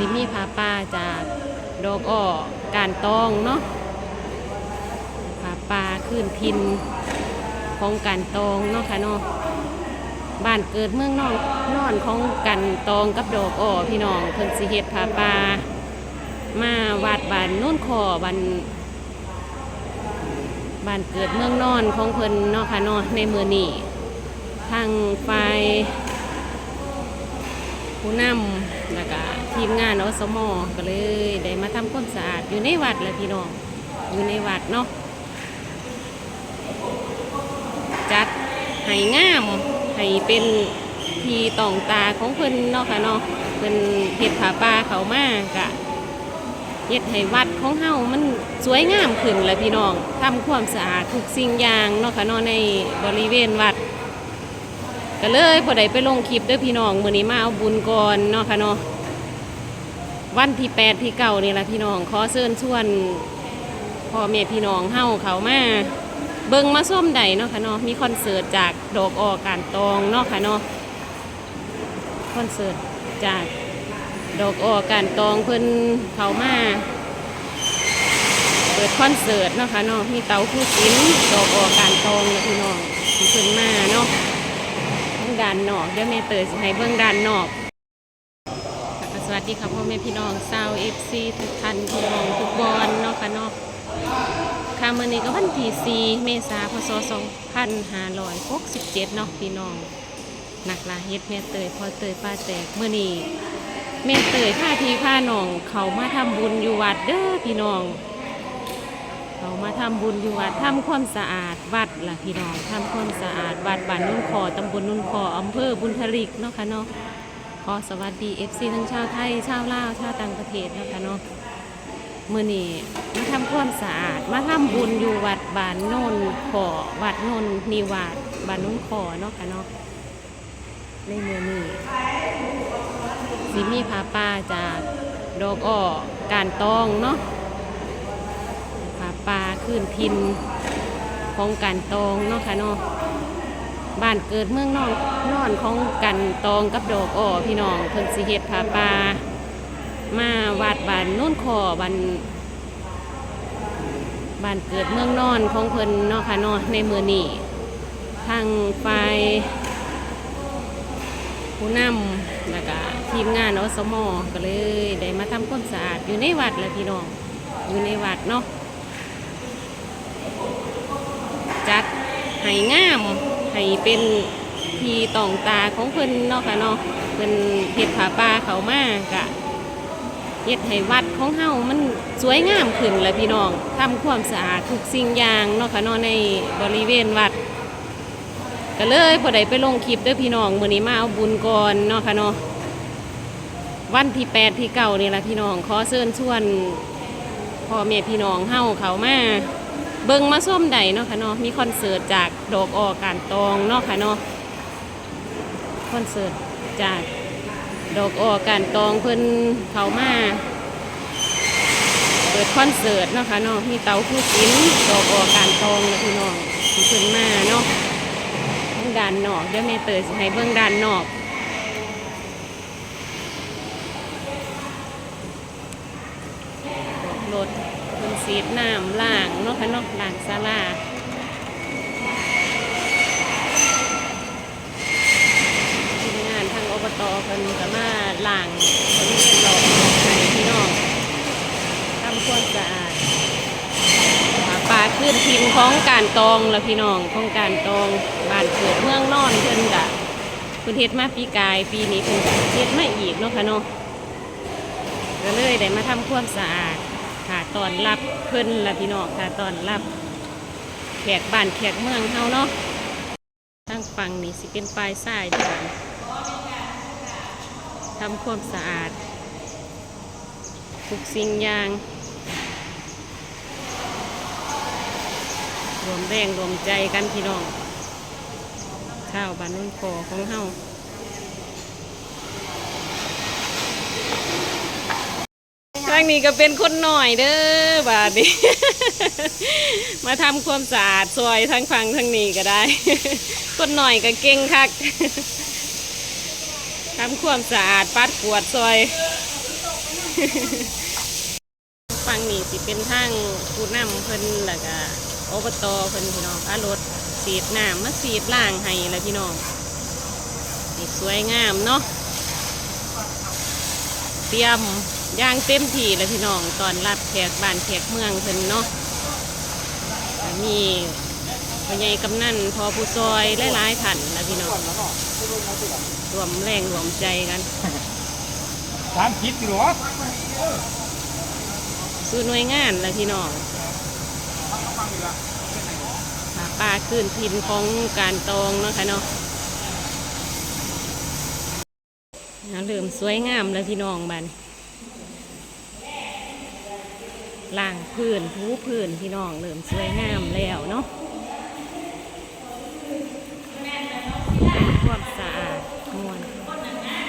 สิมีผาป่าจากดอกอ้อการตองเนาะผาป่าขึ้นพินของการตองเนาะค่ะเนาะบ้านเกิดเมืองนอนนอนของกันตองกับดอกอ้อพี่น้องเพิ่นสิเฮ็ดผาป่ามาวัดบ้านโน่นคอบ้านบ้านเกิดเมืองนอนของเพิ่นเนาะค่ะเนาะในเมือนี้ทางฝ่ายผู้นำ แล้วก็ทีมงานอสมก็เลยได้มาทำความสะอาดอยู่ในวัดแหละพี่น้องอยู่ในวัดเนาะจัดให้งามให้เป็นทีต่องตาของเพิ่นเนาะค่ะเนาะเพิ่นเฮ็ดผาป่าเขามากะเฮ็ดให้วัดของเฮามันสวยงามขึ้นแหละพี่น้องทำความสะอาดทุกสิ่งอย่างเนาะค่ะเนาะในบริเวณวัด ก็เลยพอได้ไปลงคลิปด้อพี่น้องมือนี้มาเอาบุญก่อนเนาะค่ะเนาะวันที่แปดที่เก่านี่แหละพี่น้องขอเชิญชวนพ่อแม่พี่น้องเฮาเขามาเบิ่งมาส้มใดเนาะค่ะเนาะมีคอนเสิร์ตจากดอกออการตองเนาะค่ะเนาะคอนเสิร์ตจากดอกออการตองเพิ่นเขามาเปิดคอนเสิร์ตเนาะค่ะเนาะมีเตาผู้ศิลป์ดอกออการตองนะพี่น้องเพิ่นมาเนาะ ด้านนอกเดี๋ยวแม่เตยสิให้เบื้องด้านนอกสวัสดีค่ะพ่อแม่พี่น้องชาวเอฟซีทุกท่านทุกน้องทุกบอลเนาะค่ะเนาะค่ะมื้อนี้ก็วันที่4เมษายนพศ2567เนาะพี่น้องหนักลาเฮ็ดแม่เตยพอเตยป้าแตกเมื้อนี้แม่เตยพาพี่พาหนองเขามาทำบุญอยู่วัดเด้อพี่น้องามาทำบุญอยู่วัดทำความสะอาดวัดล่ะพี่น้องทำความสะอาดวัดบ้านนุ่นคอตำบลนุ่นคออำเภอบุญทลิกเนาะค่ะเนาะขอสวัสดีเอฟซีทั้งชาวไทยชาวลาวชาวต่างประเทศเนาะค่ะเนาะมื่อนี้มาทำความสะอาดมาทำบุญอยู่วัดบ้านโนนคอวัดโนนนิวาสบ้านนุ่นคอเนาะค่ะเนาะในเมื่อนี้สิมีผาป่าจากดอกอ้อการตองเนาะ ปลาขึ้นพินของกันตองเนาะค่ะเนาะบ้านเกิดเมืองนอนนอนของกันตองกับดอกอ้อพี่น้องเพิ่นสิเฮ็ดผาปลามาวัดบ้านโน่นคอบ้านบ้านเกิดเมืองนอนของเพิ่นเนาะค่ะเนาะในมือนี้ทางฝ่ายผู้นำแล้วก็ทีมงานอสมก็เลยได้มาทำความสะอาดอยู่ในวัดแหละพี่น้องอยู่ในวัดเนาะ จัดให้งามให้เป็นทีต่องตาของเพิ่นเนาะค่ะเนาะเพิ่นเฮ็ดผาป่าเขามากะเฮ็ดให้วัดของเฮามันสวยงามขึ้นและพี่น้องทำความสะอาดทุกสิ่งอย่างเนาะค่ะเนาะในบริเวณวัดก็เลยพอได้ไปลงคลิปด้อพี่น้องมื้อนี้มาเอาบุญก่อนเนาะค่ะเนาะวันที่แปดที่เก่านี่แหละพี่น้องขอเชิญชวนพ่อแม่พี่น้องเฮาเขามา เบิ่งมาส้มใดเนาะค่ะเนาะมีคอนเสิร์ตจากดอกออการตองเนาะค่ะเนาะคอนเสิร์ตจากดอกออการตองเพิ่นเขามาเปิดคอนเสิร์ตเนาะค่ะเนาะมีเตาผู้ศิลป์ดอกออการตองนะพี่น้องเพิ่นมาเนาะเบื้งด้านนอกเดี๋ยวแม่เตยสิให้เบื้งด้านนอกรถ นสีดน้ำล่างเนาะค่ะเนาะล่างศาลาทีมงานทางอบตเพิ่นก็มาล่างเพิ่นเป็นหลอกให้พี่น้องทำความสะอาดปลาขึ้นทิมของการตองและพี่น้องของการตองบ้านเกิดเมืองนอนเพิ่นกะเพิ่นเฮ็ดมาปีกายปีนี้เพิ่นเฮ็ดมาอีกเนาะค่ะเนาะก็เลยได้มาทำความสะอาด ค่ะตอนรับเพิ่นละพี่น้องค่ะตอนรับแขกบ้านแขกเมืองเฮาเนาะทางฝั่งนี่สิเป็นปลายทรายที่กันทำความสะอาดทุกสิ่งอย่างรวมแรงรวมใจกันพี่น้องข้าวบ้านนุ่นคอของเฮาางนี้ก็เป็นคนหน่อยเด้อบาดนี้ มาทำความสะอาดซอยทั้งฟังทั้งนี้ก็ได้ คนหน่อยก็เก่งคักทำความสะอาดปัดกวดซอยฟังนี่สิเป็นทางผู้นำเพิ่นแล้วก็อบตเพิ่นพี่น้องพารถสีดน้ำมาสีดล่างให้แล้วพี่น้องนี่สวยงามเนาะเตรียม ย่างเต็มที่แล้วพี่น้องตอนรับแขกบ้านแขกเมืองเพิ่นเนาะก็มีพ่อใหญ่กำนันพอผู้ซอยหลายๆท่านแล้วพี่น้องรวมแรงรวมใจกันสามคิดอยู่หรอสู่หน่วยงานแล้วพี่น้องหาปลาขึ้นทินของการตองเนาะค่ะเนาะนะเริ่มสวยงามแล้วพี่น้องบัน ล่างพื้นทูพื้นพี่น้องเริ่มสวยงามแล้วเนาะความสะอาดมวน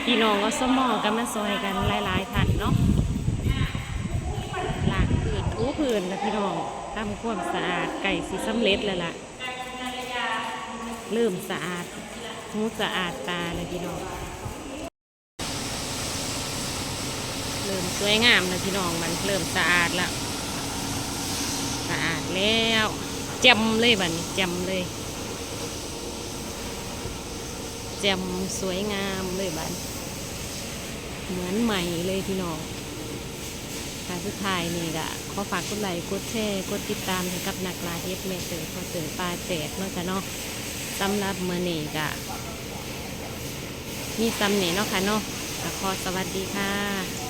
พี่น้องก็สมองกันมาซอยกันหลายๆท่านเนาะล้างพื้นถูพื้นแล้วพี่น้องทำความสะอาดไก่สีสำเร็จแล้วล่ะเริ่มสะอาดหูสะอาดตาเลยพี่น้อง เริ่มสวยงามแล้วพี่น้องมันเริ่มสะอาดแล้วสะอาดแล้วแจำเลยบัดนี้แจำเลยแจำสวยงามเลยบัดเหมือนใหม่เลยพี่น้องค่ะสุดท้ายนี่ก็ขอฝากกดไลค์กดแชร์กดติดตามให้กับนักลาเฮ็ดแม่เต๋อพอเต๋อปลาแจกเนาะจ้ะเนาะสำหรับเมื้อนี้ก็มีซ้ำนี่เนาะค่ะเนาะขอสวัสดีค่ะ